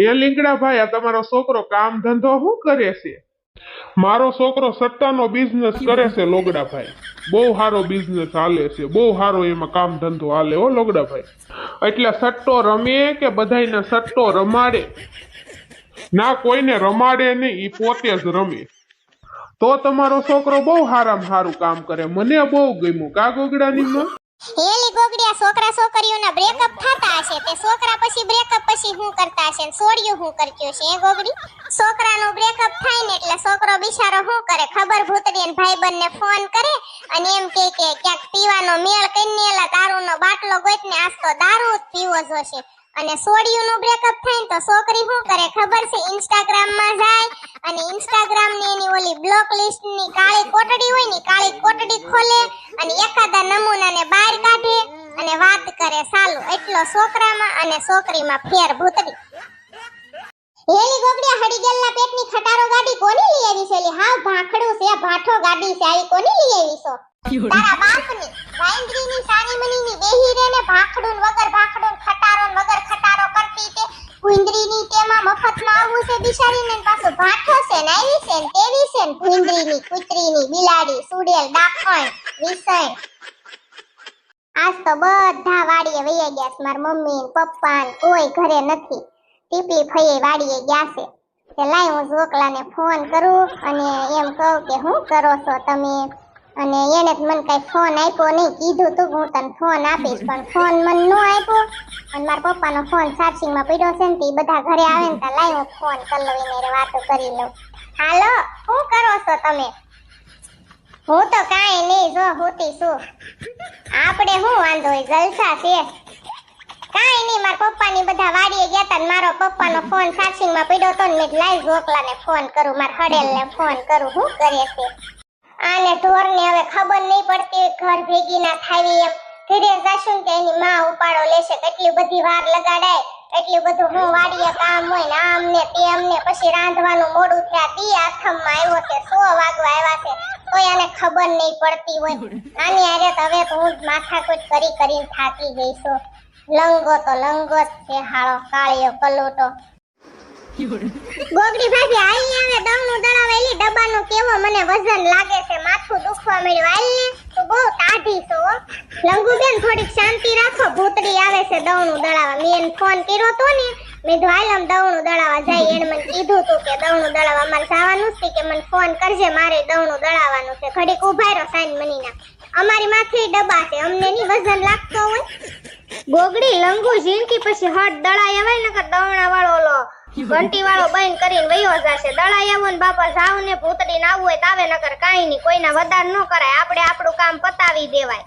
એ લીંગડા ભાઈ, આ તમારો છોકરો કામ ધંધો શું કરે છે? મારો છોકરો સટ્ટાનો બિઝનેસ કરે છે લોગડાભાઈ બહુ સારો બિઝનેસ હાલે છે, બહુ સારો એમાં કામ ધંધો હાલે હો લોગડાભાઈ એટલે સટ્ટો રમે કે બધાયને સટ્ટો રમાડે? ના, કોઈને રમાડે નહીં એ પોતે જ રમે. તો તમારો છોકરો બહુ સારામાં સારું કામ કરે. મને બહુ ગમ્યું. કા ગોગડાની હેલી ગોગડિયા છોકરા છોકરીઓના બ્રેકઅપ થતા હશે તે છોકરા પછી બ્રેકઅપ પછી હું કરતા હશે ને હું કરતું હશે એ ગોગડી? છોકરાનો બ્રેકઅપ થાય ને એટલે છોકરો બિચારો શું કરે? ખબર ભૂતડી અને ભાઈબંધને ફોન કરે અને એમ કે કે ક્યાંક પીવાનો મેળ કરીને એલા દારૂનો બાટલો ગોતને આજ તો દારૂ જ પીવો જોશે અને સોડિયુંનું બ્રેકઅપ થાય ને તો છોકરી શું કરે? ખબર છે? ઇન્સ્ટાગ્રામમાં જાય અને ઇન્સ્ટાગ્રામની એની ઓલી બ્લોક લિસ્ટની કાળી કોટડી હોય ને કાળી કોટડી ખોલે અને એકાદા નમૂનાને બહાર કાઢે અને વાત કરે સાલું. એટલો છોકરામાં અને છોકરીમાં ફેર ભૂતડી. હેલી ગોગડિયા હડી ગેલના પેટની ખટારો ગાડી કોની લઈ આવી છે? એલી હાવ ભાખડું છે ભાઠો ગાડી છે આવી કોની લઈ આવી છો? તારા બાપની વાંદરીની સાનીમનીની બેહી રે ને ભાખડું વગર ભાખડું ને ખટારો ને વગર ખટારો કરતી તે તેમાં મફતમાં આવવું છે બિચારીને પાછું ભાઠો છે ને આવી છે ને તેવી છે ને ભૂંદરીની, કૂતરીની, બિલાડી, સુડેલ ડાકણ વિસણ. આજ તો બધા વાડીએ વહી ગયા છે. મારા મમ્મી ને પપ્પા ને કોઈ ઘરે નથી. ટીપી ફઈએ વાડીએ ગયા છે. તે હું હું જોકલાને ફોન કરું અને એમ કહું કે શું કરો છો તમે? અને એને તો મને કઈ ફોન આપ્યો નહીં. કીધું તું હું તને ફોન આપીશ, પણ ફોન મને ન આપ્યો. અને મારા પપ્પાનો ફોન ચાર્જિંગમાં પડ્યો છે ને તે બધા ઘરે આવે ને તો લાય હું ફોન કરી એને વાતો કરી લઉં. હાલો, શું કરો છો તમે? હું તો કાંઈ નહીં, જો હોતી છું આપણે શું વાંધો હોય, જલસા છે? કાંઈ નહીં, મારા પપ્પાની બધા વાડીએ ગયા ને મારો પપ્પાનો ફોન ચાર્જિંગમાં પડ્યો હતો ને મેં લાઈવ જોકલાને ફોન કરું, મારા હડેલને ફોન કરું. શું કરે છે? આને ઢોરને હવે ખબર નહીં પડતી ઘર ભેગી ના થાવી એમ. ઘરે જાશું કે એની માં ઉપાડો લેશે. કેટલી બધી વાર લગાડાય એટલું બધું હું વાડીએ કામ હોય ને આમ ને તેમ ને પછી રાંધવાનું મોડું થયા. દી આથમમાં આવ્યો છે સો વાગવા આવ્યા છે. કોઈ આને ખબર નહીં પડતી હોય. આની હારે તો હવે તો હું માથાકૂટ કરી કરીને થાકી ગઈ છું. લંગો તો લંગો જ છે હાળો કાળિયો કલોટો ગોગડી ભાભી આવી આવે ડબ્બાનો કેવો મને વજન લાગે છે, માથું દુખવા મળ્યું ને તો બહુ ટાઢી છો લંગુ બેન થોડીક શાંતિ રાખો, ભૂતડી આવે છે દવનું દળાવા મેં એને ફોન કર્યો તો ને, મેં હાલ દવનું દળાવા જાય. એને મને કીધું તું કે દવનું દળાવા મારે જવાનું છે કે મને ફોન કરજે, મારે દવનું દળાવવાનું છે. ઘડીક ઊભા રહો, સાઈન મનીના અમારી માથે ડબ્બા છે, અમને ની વજન લાગતો હોય. ગોગડી, લંગુ, ઝીણકી, પછી હટ દળાય આવે નકર દવણા વાળો ઓલો ઘંટી વાળો બંધ કરીને વયો જશે. દળાઈ આવો ને બાપા જાવ ને ભૂતડી ના આવવું હોય તો આવે, નકર કાંઈ નહીં. કોઈના વધાર ન કરાય. આપણે આપણું કામ પતાવી દેવાય.